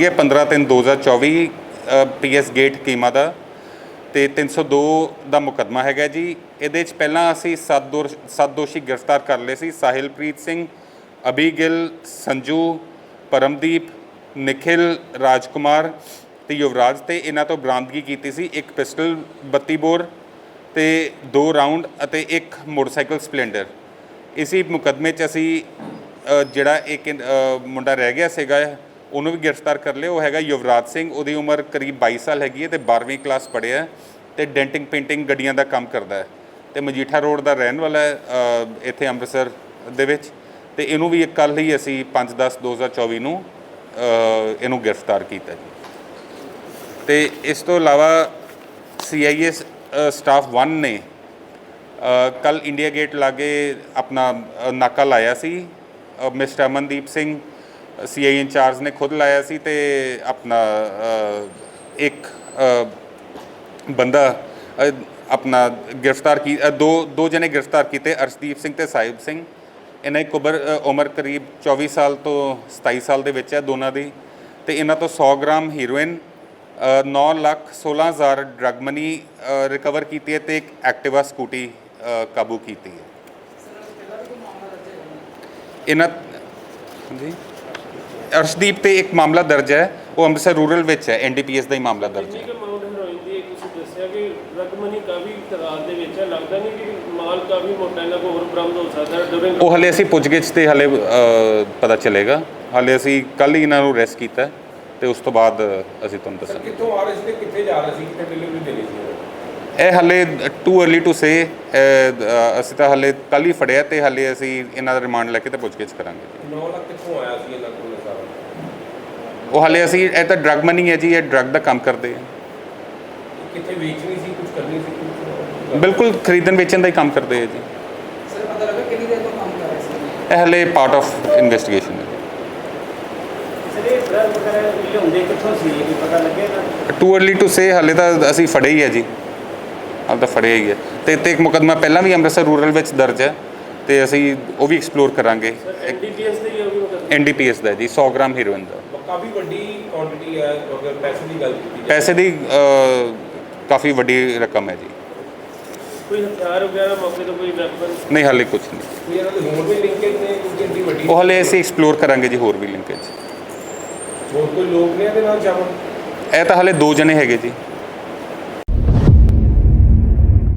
ਇਹ 15 3 2024 PS gate keema ਦਾ ਤੇ 302 ਦਾ ਮੁਕੱਦਮਾ ਹੈਗਾ ਜੀ। ਇਹਦੇ ਚ ਪਹਿਲਾਂ ਅਸੀਂ ਸੱਤ ਦੋਸ਼ ਸੱਤ ਦੋਸ਼ੀ ਗ੍ਰਿਫਤਾਰ ਕਰ ਲਏ ਸੀ। ਸਾਹਿਲਪ੍ਰੀਤ ਸਿੰਘ ਅਬੀਗਿਲ ਸੰਜੂ, ਪਰਮਦੀਪ, ਨikhil, ਰਾਜਕੁਮਾਰ ਤੇ ਯੁਵਰਾਜ ਤੇ ਇਹਨਾਂ ਤੋਂ ਬਰਾਮਦਗੀ ਕੀਤੀ ਸੀ। ਇੱਕ ਪਿਸਟਲ 32 ਬੋਰ ਤੇ ਦੋ ਰਾਉਂਡ ਅਤੇ ਇੱਕ ਮੋਟਰਸਾਈਕਲ ਸਪਲੈਂਡਰ। ਇਸੀ ਮੁਕੱਦਮੇ 'ਚ ਅਸੀਂ ਜਿਹੜਾ ਇੱਕ ਮੁੰਡਾ ਰਹਿ ਗਿਆ ਸੀਗਾ ਉਹਨੂੰ ਵੀ ਗ੍ਰਿਫਤਾਰ ਕਰ ਲਿਆ। ਉਹ ਹੈਗਾ ਯੁਵਰਾਜ ਸਿੰਘ ਉਹਦੀ ਉਮਰ ਕਰੀਬ 22 ਸਾਲ ਹੈਗੀ ਹੈ ਤੇ 12ਵੀਂ ਕਲਾਸ ਪੜ੍ਹਿਆ ਹੈ ਤੇ ਡੈਂਟਿੰਗ ਪੇਂਟਿੰਗ ਗੱਡੀਆਂ ਦਾ ਕੰਮ ਕਰਦਾ ਹੈ। ਤੇ ਮਜੀਠਾ ਰੋਡ ਦਾ ਰਹਿਣ ਵਾਲਾ ਹੈ ਅ, ਇੱਥੇ ਅੰਮ੍ਰਿਤਸਰ ਦੇ ਵਿੱਚ। ਤੇ ਇਹਨੂੰ ਵੀ ਕੱਲ ਹੀ ਅਸੀਂ 5/10/2024 ਨੂੰ ਅ, ਇਹਨੂੰ ਗ੍ਰਿਫਤਾਰ ਕੀਤਾ ਜੀ। ਤੇ ਇਸ ਤੋਂ ਇਲਾਵਾ ਸੀਆਈਏ ਸਟਾਫ 1 ਨੇ ਕੱਲ ਇੰਡੀਆ ਗੇਟ ਲਾਗੇ ਆਪਣਾ ਅ, ਨਾਕਾ ਲਾਇਆ ਸੀ। ਅ, mister Amandeep Singh CI incharge ਨੇ ਖੁਦ ਲਾਇਆ ਸੀ ਤੇ ਆਪਣਾ ਇੱਕ ਬੰਦਾ ਆਪਣਾ ਗ੍ਰਿਫਤਾਰ ਕੀ ਦੋ ਦੋ ਜਣੇ ਗ੍ਰਿਫਤਾਰ ਕੀਤੇ, ਅਰਸ਼ਦੀਪ ਸਿੰਘ ਤੇ ਸਾਹਿਬ ਸਿੰਘ। ਇਹਨਾਂ ਦੀ ਕੁਬਰ ਉਮਰ ਕਰੀਬ 24 ਸਾਲ ਤੋਂ 27 ਸਾਲ ਦੇ ਵਿੱਚ ਹੈ ਦੋਨਾਂ ਦੀ। ਤੇ ਇਹਨਾਂ ਤੋਂ 100 ਗ੍ਰਾਮ ਹੀਰੋਇਨ 9 ਲੱਖ 16 ਹਜ਼ਾਰ ਡਰਗ ਮਨੀ ਰਿਕਵਰ ਕੀਤੀ ਹੈ ਤੇ ਇੱਕ ਐਕਟਿਵਾ ਸਕੂਟੀ ਕਾਬੂ ਕੀਤੀ ਹੈ। ਇਹਨਾਂ ਹਾਂਜੀ। ਅਰਸ਼ਦੀਪ ਤੇ ਇੱਕ ਮਾਮਲਾ ਦਰਜ ਹੈ ਉਹ ਅੰਮ੍ਰਿਤਸਰ ਰੂਰਲ ਵਿੱਚ ਹੈ ਐਨਡੀਪੀਐਸ ਦਾ ਹੀ ਮਾਮਲਾ ਦਰਜ ਹੈ। ਕਿੰਨੀ ਕੁ ਅਮਾਉਂਟ ਹੈਰੋਇਨ ਦੀ ਇਹ ਤੁਸੀਂ ਦੱਸਿਆ ਕਿ ਰਕਮ ਨਹੀਂ ਕਾਫੀ ਤਾਦਾਦ ਦੇ ਵਿੱਚ ਹੈ ਲੱਗਦਾ ਨਹੀਂ ਕਿ ਮਾਲ ਕਾਫੀ ਮੋਟਾ ਇਹਨਾਂ ਕੋਲ ਹੋਰ ਬਰਾਮਦ ਹੋ ਸਕਦਾ ਹੈ ਡਿਊਰਿੰਗ ਉਹ ਹਲੇ ਅਸੀਂ ਪੁੱਛਗਿੱਛ ਤੇ ਹਲੇ ਪਤਾ ਚੱਲੇਗਾ। ਹਲੇ ਅਸੀਂ ਕੱਲ ਹੀ ਇਹਨਾਂ ਨੂੰ ਅਰੈਸਟ ਕੀਤਾ ਤੇ ਉਸ ਤੋਂ ਬਾਅਦ ਅਸੀਂ ਤੁਹਾਨੂੰ ਦੱਸਾਂਗੇ। ਕਿੱਥੋਂ ਆ ਰਹੇ ਸੀ ਤੇ ਕਿੱਥੇ ਜਾ ਰਹੇ ਸੀ ਕਿੱਥੇ ਡਿਲੀਵਰੀ ਦੇਣੀ ਸੀ? ਇਹ ਹੱਲੇ ਟੂ अर्ਲੀ ਟੂ ਸੇ ਅਸੀਂ ਤਾਂ ਹੱਲੇ ਕੱਲ ਹੀ ਫੜਿਆ ਤੇ ਹੱਲੇ ਅਸੀਂ ਇਹਨਾਂ ਦਾ ਰਿਮਾਂਡ ਲੈ ਕੇ ਤੇ ਪੁੱਛਗਿੱਛ ਕਰਾਂਗੇ 9 ਲੱਖ ਕਿੱਥੋਂ ਆਇਆ ਸੀ ਇਹਨਾਂ ਕੋਲ ਸਾਰਾ? ਉਹ ਹੱਲੇ ਅਸੀਂ ਇਹ ਤਾਂ ਡਰੱਗ ਮਨੀ ਹੈ ਜੀ ਇਹ ਡਰੱਗ ਦਾ ਕੰਮ ਕਰਦੇ ਆ। ਕਿੱਥੇ ਵੇਚਣੀ ਸੀ ਕੁਝ ਕਰਨੀ ਸੀ ਬਿਲਕੁਲ ਖਰੀਦਣ ਵੇਚਣ ਦਾ ਹੀ ਕੰਮ ਕਰਦੇ ਆ ਜੀ। ਸਰ ਪਤਾ ਲੱਗਾ ਕਿੰਨੀ ਦੇਰ ਤੋਂ ਕੰਮ ਕਰ ਰਹੇ ਸੀ? ਇਹ ਹਲੇ ਪਾਰਟ ਆਫ ਇਨਵੈਸਟੀਗੇਸ਼ਨ ਹੈ ਟੂ अर्ਲੀ ਟੂ ਸੇ? ਹਲੇ ਤਾਂ ਅਸੀਂ ਫੜੇ ਹੀ ਹੈ ਜੀ। ਹਾਲ ਤਾਂ ਫੜਿਆ ਹੀ ਹੈ। ਤੇ ਤੇ ਇੱਕ ਮੁਕੱਦਮਾ ਪਹਿਲਾਂ ਵੀ ਅੰਮ੍ਰਿਤਸਰ ਰੂਰਲ ਵਿੱਚ ਦਰਜ ਹੈ ਤੇ ਅਸੀਂ ਉਹ ਵੀ ਐਕਸਪਲੋਰ ਕਰਾਂਗੇ। ਐਨਡੀਪੀਐਸ ਦੇ ਹੀ ਹੋਗੀ ਮਤਲਬ ਐਨਡੀਪੀਐਸ ਦਾ ਜੀ 100 ਗ੍ਰਾਮ ਹੀਰੋਇਨ ਦਾ। ਕਾਫੀ ਵੱਡੀ ਕੁਆਂਟੀਟੀ ਹੈ ਅਗਰ ਪੈਸੇ ਦੀ ਗੱਲ ਕੀਤੀ ਜਾਏ। ਪੈਸੇ ਦੀ ਅ, ਕਾਫੀ ਵੱਡੀ ਰਕਮ ਹੈ ਜੀ। ਕੋਈ ਹਥਿਆਰ ਵਗੈਰਾ ਮੌਕੇ ਤੋਂ ਕੋਈ ਵੈਪਨ ਨਹੀਂ ਹਾਲੇ ਕੁਝ ਨਹੀਂ। ਕੋਈ ਇਹਨਾਂ ਦੇ ਹੋਰ ਵੀ ਲਿੰਕੇਜ ਨੇ ਕੁਝ ਇੰਨੀ ਵੱਡੀ ਉਹ ਹਲੇ ਅਸੀਂ ਐਕਸਪਲੋਰ ਕਰਾਂਗੇ ਜੀ ਹੋਰ ਵੀ ਲਿੰਕੇਜ ਹੋਰ ਕੋਈ ਲੋਕ ਨੇ ਇਹਦੇ ਨਾਲ ਜਾਵਣ ਇਹ ਤਾਂ ਹਲੇ ਦੋ ਜਣੇ ਹੈਗੇ ਜੀ।